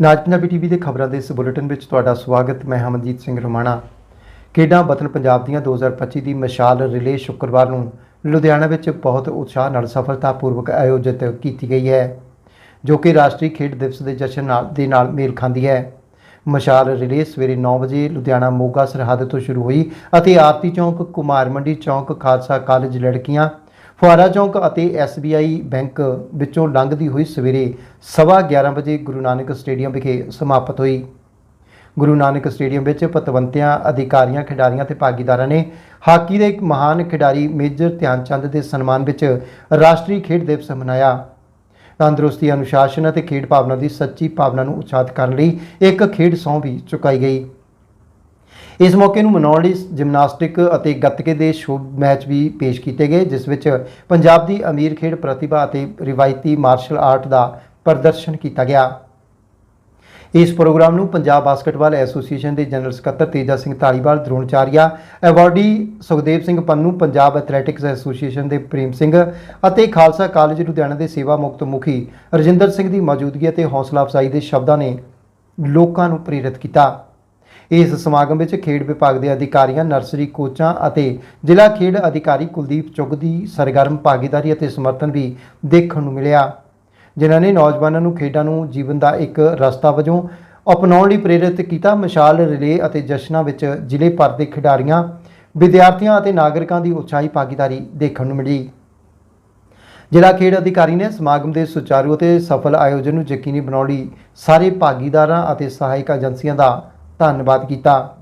ਨਾਜ Punjabi TV ਦੇ ਖਬਰਾਂ ਦੇ ਇਸ ਬੁਲੇਟਿਨ ਵਿੱਚ ਤੁਹਾਡਾ ਸਵਾਗਤ, ਮੈਂ ਹਮਨਜੀਤ ਸਿੰਘ ਰੋਮਾਣਾ। ਖੇਡਾਂ ਵਤਨ ਪੰਜਾਬ ਦੀਆਂ 2025 ਦੀ ਮਸ਼ਾਲ ਰਿਲੇ ਸ਼ੁੱਕਰਵਾਰ ਨੂੰ ਲੁਧਿਆਣਾ ਵਿੱਚ ਬਹੁਤ ਉਤਸ਼ਾਹ ਨਾਲ ਸਫਲਤਾਪੂਰਵਕ ਆਯੋਜਿਤ ਕੀਤੀ ਗਈ ਹੈ, ਜੋ ਕਿ ਰਾਸ਼ਟਰੀ ਖੇਡ ਦਿਵਸ ਦੇ ਜਸ਼ਨ ਨਾਲ, ਦੇ ਨਾਲ ਮੇਲ ਖਾਂਦੀ ਹੈ। ਮਸ਼ਾਲ ਰਿਲੇ ਸਵੇਰੇ 9 ਵਜੇ ਲੁਧਿਆਣਾ ਮੋਗਾ ਸਰਹੱਦ ਤੋਂ ਸ਼ੁਰੂ ਹੋਈ ਅਤੇ ਆਰਤੀ ਚੌਂਕ, ਕੁਮਾਰ ਮੰਡੀ ਚੌਂਕ, ਖਾਲਸਾ ਕਾਲਜ ਲੜਕੀਆਂ ਫੁਆਰਾ ਚੌਂਕ ਅਤੇ SBI ਬੈਂਕ ਵਿੱਚੋਂ ਲੰਘਦੀ ਹੋਈ ਸਵੇਰੇ ਸਵਾ 11 ਵਜੇ ਗੁਰੂ ਨਾਨਕ ਸਟੇਡੀਅਮ ਵਿਖੇ ਸਮਾਪਤ ਹੋਈ। ਗੁਰੂ ਨਾਨਕ ਸਟੇਡੀਅਮ ਵਿੱਚ ਪਤਵੰਤਿਆਂ, ਅਧਿਕਾਰੀਆਂ, ਖਿਡਾਰੀਆਂ ਤੇ ਭਾਗੀਦਾਰਾਂ ਨੇ ਹਾਕੀ ਦੇ ਇੱਕ ਮਹਾਨ ਖਿਡਾਰੀ ਮੇਜਰ ਧਿਆਨ ਚੰਦ ਦੇ ਸਨਮਾਨ ਵਿੱਚ ਰਾਸ਼ਟਰੀ ਖੇਡ ਦਿਵਸ ਮਨਾਇਆ। ਤੰਦਰੁਸਤੀ ਅਨੁਸ਼ਾਸਨ ਅਤੇ ਖੇਡ ਭਾਵਨਾ ਦੀ ਸੱਚੀ ਭਾਵਨਾ ਨੂੰ ਉਤਸ਼ਾਹਿਤ ਕਰਨ ਲਈ ਇੱਕ ਖੇਡ ਸਹੁੰ ਵੀ ਚੁਕਾਈ ਗਈ। ਇਸ ਮੌਕੇ ਨੂੰ ਮਨਾਉਣ ਲਈ ਜਿਮਨਾਸਟਿਕ ਅਤੇ ਗੱਤਕੇ ਦੇ ਸ਼ੁਭ ਮੈਚ ਵੀ ਪੇਸ਼ ਕੀਤੇ ਗਏ, ਜਿਸ ਵਿੱਚ ਪੰਜਾਬ ਦੀ ਅਮੀਰ ਖੇਡ ਪ੍ਰਤਿਭਾ ਅਤੇ ਰਿਵਾਇਤੀ ਮਾਰਸ਼ਲ ਆਰਟ ਦਾ ਪ੍ਰਦਰਸ਼ਨ ਕੀਤਾ ਗਿਆ। ਇਸ ਪ੍ਰੋਗਰਾਮ ਨੂੰ ਪੰਜਾਬ ਬਾਸਕਟਬਾਲ ਐਸੋਸੀਏਸ਼ਨ ਦੇ ਜਨਰਲ ਸਕੱਤਰ Teja Singh Dhaliwal Dronacharya awardee Sukhdev Singh Pannu, Punjab athletics association ਦੇ ਪ੍ਰੇਮ ਸਿੰਘ ਅਤੇ ਖਾਲਸਾ ਕਾਲਜ ਲੁਧਿਆਣਾ ਦੇ ਸੇਵਾ ਮੁਕਤ ਮੁਖੀ ਰਜਿੰਦਰ ਸਿੰਘ ਦੀ ਮੌਜੂਦਗੀ ਅਤੇ ਹੌਸਲਾ ਅਫਜ਼ਾਈ ਦੇ ਸ਼ਬਦਾਂ ਨੇ ਲੋਕਾਂ ਨੂੰ ਪ੍ਰੇਰਿਤ ਕੀਤਾ। ਇਸ ਸਮਾਗਮ ਵਿੱਚ ਖੇਡ ਵਿਭਾਗ ਦੇ ਅਧਿਕਾਰੀਆਂ, ਨਰਸਰੀ ਕੋਚਾਂ ਅਤੇ ਜ਼ਿਲ੍ਹਾ ਖੇਡ ਅਧਿਕਾਰੀ ਕੁਲਦੀਪ ਚੁੱਗ ਦੀ ਸਰਗਰਮ ਭਾਗੀਦਾਰੀ ਅਤੇ ਸਮਰਥਨ ਵੀ ਦੇਖਣ ਨੂੰ ਮਿਲਿਆ। ਜਿਨ੍ਹਾਂ ਨੇ ਨੌਜਵਾਨਾਂ ਨੂੰ ਖੇਡਾਂ ਨੂੰ ਜੀਵਨ ਦਾ ਇੱਕ ਰਸਤਾ ਵਜੋਂ ਅਪਣਾਉਣ ਲਈ ਪ੍ਰੇਰਿਤ ਕੀਤਾ। ਮਸ਼ਾਲ ਰਿਲੇ ਅਤੇ ਜਸ਼ਨਾਂ ਵਿੱਚ ਜ਼ਿਲ੍ਹੇ ਭਰ ਦੇ ਖਿਡਾਰੀਆਂ, ਵਿਦਿਆਰਥੀਆਂ ਅਤੇ ਨਾਗਰਿਕਾਂ ਦੀ ਉਤਸ਼ਾਹੀ ਭਾਗੀਦਾਰੀ ਦੇਖਣ ਨੂੰ ਮਿਲੀ। ਜ਼ਿਲ੍ਹਾ ਖੇਡ ਅਧਿਕਾਰੀ ਨੇ ਸਮਾਗਮ ਦੇ ਸੁਚਾਰੂ ਅਤੇ ਸਫਲ ਆਯੋਜਨ ਨੂੰ ਯਕੀਨੀ ਬਣਾਉਣ ਲਈ ਸਾਰੇ ਭਾਗੀਦਾਰਾਂ ਅਤੇ ਸਹਾਇਕ ਏਜੰਸੀਆਂ ਦਾ ਧੰਨਵਾਦ ਕੀਤਾ।